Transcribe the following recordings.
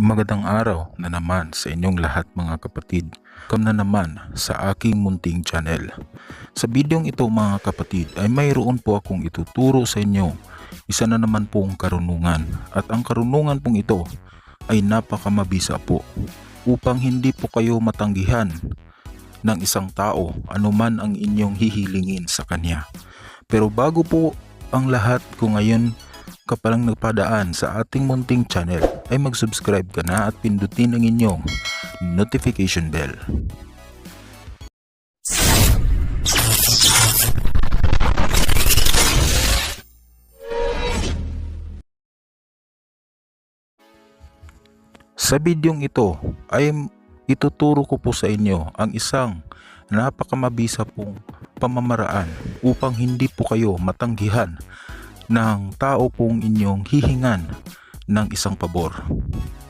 Magandang araw na naman sa inyong lahat mga kapatid. Welcome na naman sa aking munting channel. Sa bidyong ito mga kapatid ay mayroon po akong ituturo sa inyo isa na naman pong karunungan at ang karunungan pong ito ay napakamabisa po upang hindi po kayo matanggihan ng isang tao anuman ang inyong hihilingin sa kanya. Pero bago po ang lahat ko ngayon ka palang nagpadaan sa ating munting channel ay mag-subscribe ka na at pindutin ang inyong notification bell. Sa bidyong ito ay ituturo ko po sa inyo ang isang napakamabisa pong pamamaraan upang hindi po kayo matanggihan ng tao pong inyong hihingan ng isang pabor.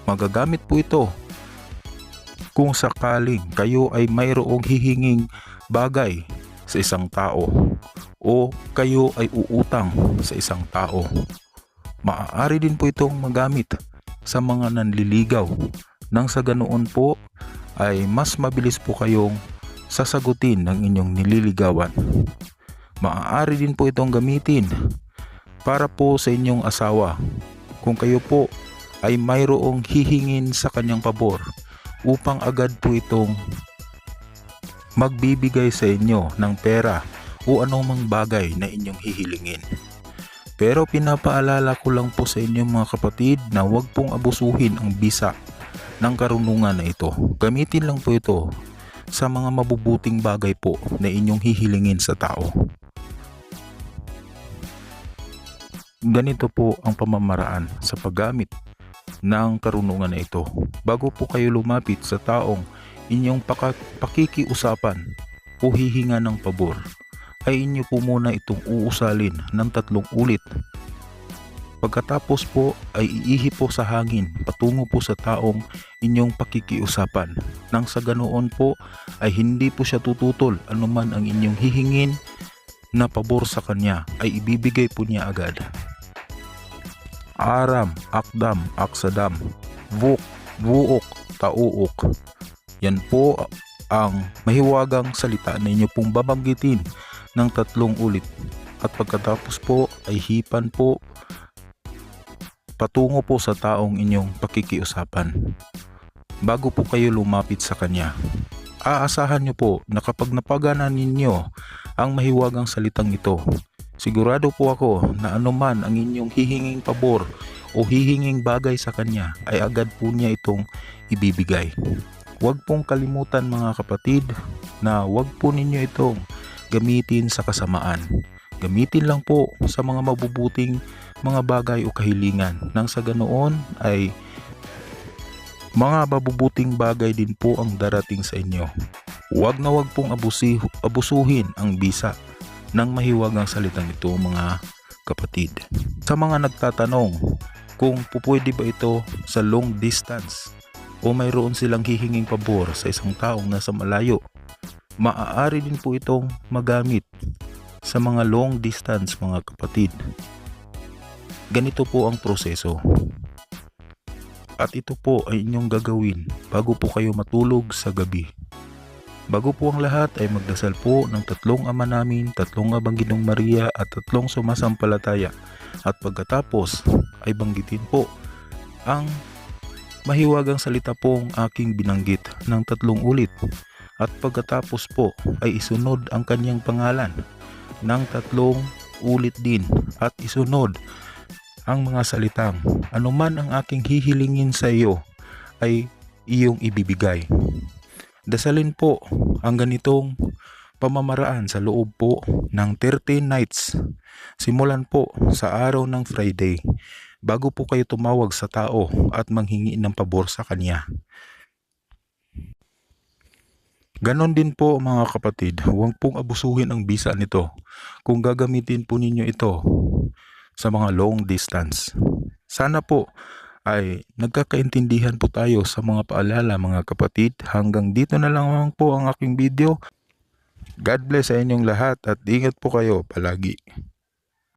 Magagamit po ito kung sakaling kayo ay mayroong hihinging bagay sa isang tao o kayo ay uutang sa isang tao. Maaari din po itong magamit sa mga nanliligaw nang sa ganoon po ay mas mabilis po kayong sasagutin ng inyong nililigawan. Maaari din po itong gamitin para po sa inyong asawa kung kayo po ay mayroong hihingin sa kanyang pabor upang agad po itong magbibigay sa inyo ng pera o anumang bagay na inyong hihilingin. Pero pinapaalala ko lang po sa inyo mga kapatid na huwag pong abusuhin ang bisa ng karunungan na ito. Gamitin lang po ito sa mga mabubuting bagay po na inyong hihilingin sa tao. Ganito po ang pamamaraan sa paggamit ng karunungan na ito. Bago po kayo lumapit sa taong inyong pakikiusapan o hihinga ng pabor, ay inyo po muna itong uusalin ng tatlong ulit. Pagkatapos po ay iihi po sa hangin patungo po sa taong inyong pakikiusapan. Nang sa ganoon po ay hindi po siya tututol anuman ang inyong hihingin na pabor sa kanya ay ibibigay po niya agad. Aram, akdam, aksadam, vuk, vuok, tauok. Yan po ang mahiwagang salita na inyo pong babanggitin ng tatlong ulit. At pagkatapos po ay hipan po patungo po sa taong inyong pakikiusapan. Bago po kayo lumapit sa kanya, aasahan nyo po na kapag napagana ninyo ang mahiwagang salitang ito, sigurado po ako na anuman ang inyong hihinging pabor o hihinging bagay sa kanya ay agad po niya itong ibibigay. Huwag pong kalimutan mga kapatid na huwag po ninyo itong gamitin sa kasamaan. Gamitin lang po sa mga mabubuting mga bagay o kahilingan nang sa ganoon ay mga mabubuting bagay din po ang darating sa inyo. Huwag na huwag pong abusi, abusuhin ang bisa ng mahiwagang salitang ito mga kapatid. Sa mga nagtatanong kung pupwede ba ito sa long distance o mayroon silang hihinging pabor sa isang taong nasa malayo, maaari din po itong magamit sa mga long distance mga kapatid. Ganito po ang proseso. At ito po ay inyong gagawin bago po kayo matulog sa gabi. Bago po ang lahat ay magdasal po ng tatlong ama namin, tatlong abanginong Maria at tatlong sumasampalataya. At pagkatapos ay banggitin po ang mahiwagang salita pong aking binanggit ng tatlong ulit. At pagkatapos po ay isunod ang kanyang pangalan ng tatlong ulit din at isunod ang mga salitang anuman ang aking hihilingin sa iyo ay iyong ibibigay. Dasalin po ang ganitong pamamaraan sa loob po ng 13 nights. Simulan po sa araw ng Friday bago po kayo tumawag sa tao at manghingi ng pabor sa kanya. Ganon din po mga kapatid, huwag pong abusuhin ang bisa nito kung gagamitin po ninyo ito sa mga long distance. Sana po ay nagkakaintindihan po tayo sa mga paalala mga kapatid. Hanggang dito na lang po ang aking video. God bless sa inyong lahat at ingat po kayo palagi.